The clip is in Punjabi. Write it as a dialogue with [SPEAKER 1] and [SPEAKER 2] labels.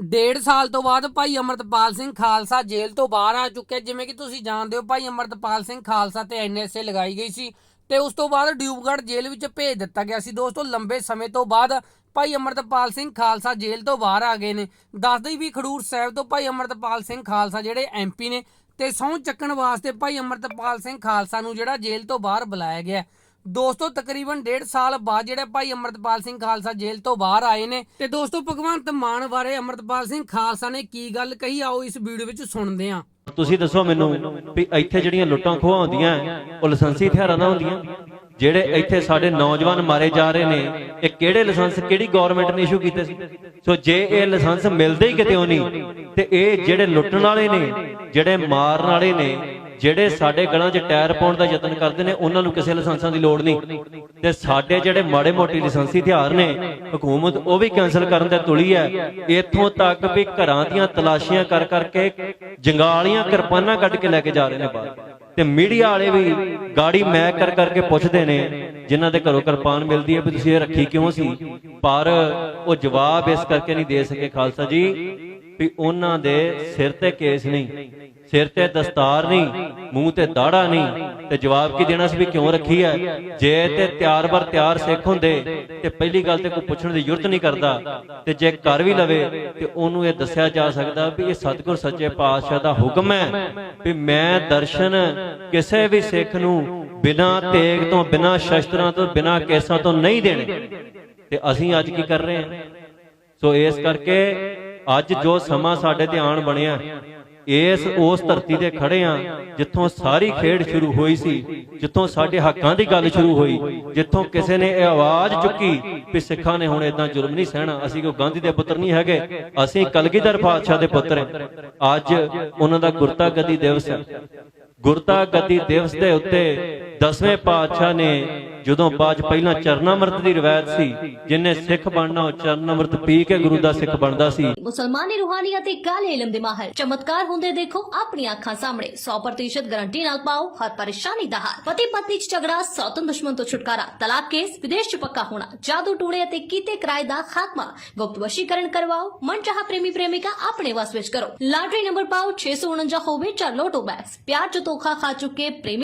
[SPEAKER 1] ਡੇਢ ਸਾਲ ਤੋਂ ਬਾਅਦ ਭਾਈ ਅਮਰਤਪਾਲ ਸਿੰਘ ਖਾਲਸਾ ਜੇਲ੍ਹ ਤੋਂ ਬਾਹਰ ਆ ਚੁੱਕਿਆ ਜਿਵੇਂ ਕਿ ਤੁਸੀਂ ਜਾਣਦੇ ਹੋ, ਭਾਈ ਅਮਰਤਪਾਲ ਸਿੰਘ ਖਾਲਸਾ ਤੇ ਐਨਐਸਏ ਲਗਾਈ ਗਈ ਸੀ ਤੇ ਉਸ ਤੋਂ ਬਾਅਦ ਡਿਊਬਗੜ੍ਹ ਜੇਲ੍ਹ ਵਿੱਚ ਭੇਜ ਦਿੱਤਾ ਗਿਆ ਸੀ। ਦੋਸਤੋ, ਲੰਬੇ ਸਮੇਂ ਤੋਂ ਬਾਅਦ ਭਾਈ ਅਮਰਤਪਾਲ ਸਿੰਘ ਖਾਲਸਾ ਜੇਲ੍ਹ ਤੋਂ ਬਾਹਰ ਆ ਗਏ ਨੇ। ਦੱਸਦੇ ਵੀ ਖਡੂਰ ਸਾਹਿਬ ਤੋਂ ਭਾਈ ਅਮਰਤਪਾਲ ਸਿੰਘ ਖਾਲਸਾ ਜਿਹੜੇ ਐਮਪੀ ਨੇ ਤੇ ਸਹੁੰ ਚੱਕਣ ਵਾਸਤੇ ਭਾਈ ਅਮਰਤਪਾਲ ਸਿੰਘ ਖਾਲਸਾ ਨੂੰ ਜਿਹੜਾ ਜੇਲ੍ਹ ਤੋਂ ਬਾਹਰ ਬੁਲਾਇਆ ਗਿਆ ਦੋਸਤੋ, ਤਕਰੀਬਨ ਡੇਢ ਸਾਲ ਬਾਅਦ ਜਿਹੜੇ ਭਾਈ ਅਮਰਤਪਾਲ ਸਿੰਘ ਖਾਲਸਾ ਜੇਲ੍ਹ ਤੋਂ ਬਾਹਰ ਆਏ ਨੇ। ਤੇ ਦੋਸਤੋ, ਭਗਵੰਤ ਮਾਨ ਬਾਰੇ ਅਮਰਤਪਾਲ ਸਿੰਘ ਖਾਲਸਾ ਨੇ ਕੀ ਗੱਲ ਕਹੀ? ਆਓ ਇਸ ਵੀਡੀਓ ਵਿੱਚ ਸੁਣਦੇ ਹਾਂ।
[SPEAKER 2] ਤੁਸੀਂ ਦੱਸੋ ਮੈਨੂੰ ਵੀ ਇੱਥੇ ਜਿਹੜੀਆਂ ਲੁੱਟਾਂ ਖੋਹਾਂ ਹੁੰਦੀਆਂ, ਉਹ ਲਾਇਸੈਂਸੀ ਹਥਿਆਰਾਂ ਨਾਲ ਹੁੰਦੀਆਂ? ਜਿਹੜੇ ਇੱਥੇ ਸਾਡੇ ਨੌਜਵਾਨ ਮਾਰੇ ਜਾ ਰਹੇ ਨੇ, ਇਹ ਕਿਹੜੇ ਲਾਇਸੈਂਸ, ਕਿਹੜੀ ਗਵਰਨਮੈਂਟ ਨੇ ਇਸ਼ੂ ਕੀਤੇ ਸੀ? ਸੋ ਜੇ ਇਹ ਲਾਇਸੈਂਸ ਮਿਲਦੇ ਹੀ ਕਿਤੇ ਨਹੀਂ ਤੇ ਇਹ ਜਿਹੜੇ ਲੁੱਟਣ ਵਾਲੇ ਨੇ, ਜਿਹੜੇ ਮਾਰਨ ਵਾਲੇ ਨੇ ਜਿਹੜੇ ਸਾਡੇ ਗਲਾਂ 'ਚ ਟਾਇਰ ਪਾਉਣ ਦਾ ਯਤਨ ਕਰਦੇ ਨੇ, ਉਹਨਾਂ ਨੂੰ ਕਿਸੇ ਲਾਇਸੈਂਸਾਂ ਦੀ ਲੋੜ ਨਹੀਂ। ਤੇ ਸਾਡੇ ਜਿਹੜੇ ਮਾੜੇ ਮੋਟੇ ਲਾਇਸੈਂਸੀ ਹਥਿਆਰ ਨੇ, ਹਕੂਮਤ, ਉਹ ਵੀ ਕੈਨਸਲ ਕਰਨ ਤੇ ਤੁਲੀ ਹੈ। ਇੱਥੋਂ ਤੱਕ ਵੀ ਘਰਾਂ ਦੀਆਂ ਤਲਾਸ਼ੀਆਂ ਕਰ ਕਰਕੇ ਜੰਗਾਲੀਆਂ ਕਿਰਪਾਨਾਂ ਕੱਢ ਕੇ ਲੈ ਕੇ ਜਾ ਰਹੇ ਨੇ ਬਾਹਰ। ਤੇ ਮੀਡੀਆ ਵਾਲੇ ਵੀ ਗਾੜੀ ਮੈਕ ਕਰ ਕਰਕੇ ਪੁੱਛਦੇ ਨੇ, ਜਿਨ੍ਹਾਂ ਦੇ ਘਰੋਂ ਕਿਰਪਾਨ ਮਿਲਦੀ ਹੈ ਵੀ ਤੁਸੀਂ ਇਹ ਰੱਖੀ ਕਿਉਂ ਸੀ? ਪਰ ਉਹ ਜਵਾਬ ਇਸ ਕਰਕੇ ਨਹੀਂ ਦੇ ਸਕੇ, ਖਾਲਸਾ ਜੀ। ਵੀ ਉਹਨਾਂ ਦੇ ਸਿਰ ਤੇ ਕੇਸ ਨਹੀਂ, ਸਿਰ ਤੇ ਦਸਤਾਰ ਨਹੀਂ, ਮੂੰਹ ਤੇ ਦਾੜਾ ਨਹੀਂ ਤੇ ਜਵਾਬ ਕੀ ਦੇਣਾ ਸੀ ਵੀ ਕਿਉਂ ਰੱਖੀ ਹੈ? ਜੇ ਤੇ ਤਿਆਰ ਬਰ ਤਿਆਰ ਸਿੱਖ ਹੁੰਦੇ ਤੇ ਪਹਿਲੀ ਗੱਲ ਤੇ ਕੋਈ ਪੁੱਛਣ ਦੀ ਜ਼ਰੂਰਤ ਨਹੀਂ ਕਰਦਾ ਤੇ ਜੇ ਕਰ ਵੀ ਲਵੇ ਤੇ ਉਹਨੂੰ ਇਹ ਦੱਸਿਆ ਜਾ ਸਕਦਾ ਵੀ ਇਹ ਸਤਿਗੁਰ ਸੱਚੇ ਪਾਤਸ਼ਾਹ ਦਾ ਹੁਕਮ ਹੈ ਵੀ ਮੈਂ ਦਰਸ਼ਨ ਕਿਸੇ ਵੀ ਸਿੱਖ ਨੂੰ ਬਿਨਾਂ ਤੇਗ ਤੋਂ, ਬਿਨਾਂ ਸ਼ਸਤਰਾਂ ਤੋਂ, ਬਿਨਾਂ ਕੇਸਾਂ ਤੋਂ ਨਹੀਂ ਦੇਣੇ। ਤੇ ਅਸੀਂ ਅੱਜ ਕੀ ਕਰ ਰਹੇ ਹਾਂ? ਸੋ ਇਸ ਕਰਕੇ ਅੱਜ ਜੋ ਸਮਾਂ ਸਾਡੇ ਤੇ ਆਣ ਬਣਿਆ ਇਸ ਉਸ ਧਰਤੀ ਤੇ ਖੜੇ ਆ ਜਿੱਥੋਂ ਸਾਰੀ ਖੇਡ ਸ਼ੁਰੂ ਹੋਈ ਸੀ ਜਿੱਥੋਂ ਸਾਡੇ ਹੱਕਾਂ ਦੀ ਗੱਲ ਸ਼ੁਰੂ ਹੋਈ ਜਿੱਥੋਂ ਕਿਸੇ ਨੇ ਇਹ ਆਵਾਜ਼ ਚੁੱਕੀ ਵੀ ਸਿੱਖਾਂ ਨੇ ਹੁਣ ਇਦਾਂ ਜ਼ੁਲਮ ਨਹੀਂ ਸਹਿਣਾ ਅਸੀਂ ਕੋਈ ਗਾਂਧੀ ਦੇ ਪੁੱਤਰ ਨਹੀਂ ਹੈਗੇ ਅਸੀਂ ਕਲਗੀਧਰ ਪਾਤਸ਼ਾਹ ਦੇ ਪੁੱਤਰ ਹਾਂ ਅੱਜ ਉਹਨਾਂ ਦਾ ਗੁਰਤਾ ਗੱਦੀ ਦਿਵਸ ਹੈ। ਗੁਰਤਾ ਗੱਦੀ ਦਿਵਸ ਦੇ ਉੱਤੇ ਦਸਵੇਂ ਪਾਤਸ਼ਾਹ ਨੇ ਜਦੋਂ ਬਾਅਦ 'ਚ ਪਹਿਲਾਂ ਚਰਨਾਮਰਤ ਦੀ ਰਵਾਇਤ ਸੀ, ਜਿਨੇ ਸਿੱਖ ਬਣਨਾ, ਉਹ ਚਰਨਾਮਰਤ ਪੀ ਕੇ ਗੁਰੂ ਦਾ ਸਿੱਖ ਬਣਦਾ ਸੀ।
[SPEAKER 3] ਮੁਸਲਮਾਨੀ ਰੂਹਾਨੀ ਅਤੇ ਕਾਲੇ ਇਲਮ ਦੇ ਮਾਹਰ। ਚਮਤਕਾਰ ਹੁੰਦੇ ਦੇਖੋ ਆਪਣੀਆਂ ਅੱਖਾਂ ਸਾਹਮਣੇ। 100% ਗਾਰੰਟੀ ਨਾਲ ਪਾਓ, ਹਰ ਪਰੇਸ਼ਾਨੀ ਦਾ ਹੱਲ। ਪਤੀ ਪਤਨੀ ਚ ਝਗੜਾ ਸੌਤਨ ਦੁਸ਼ਮਣ ਤੋਂ ਛੁਟਕਾਰਾ। ਤਲਾਕ ਕੇਸ, ਵਿਦੇਸ਼ ਚ ਪੱਕਾ ਹੋਣਾ। ਜਾਦੂ ਟੂਣੇ ਅਤੇ ਕੀਤੇ ਕਿਰਾਏ ਦਾ ਖਾਤਮਾ। ਗੁਪਤ ਵਸ਼ੀਕਰਨ ਕਰਵਾਓ, ਮਨਚਾਹਾ ਪ੍ਰੇਮੀ ਪ੍ਰੇਮਿਕਾ ਆਪਣੇ ਵਸ ਵਿੱਚ ਕਰੋ। ਲਾਟਰੀ ਨੰਬਰ ਪਾਓ 649 ਹੋਵੇ ਜਾਂ ਲੋਟੋ ਬੈਕਸ ਪਿਆਰ ਚ ਧੋਖਾ ਖਾ ਚੁੱਕੇ ਪ੍ਰੇਮੀ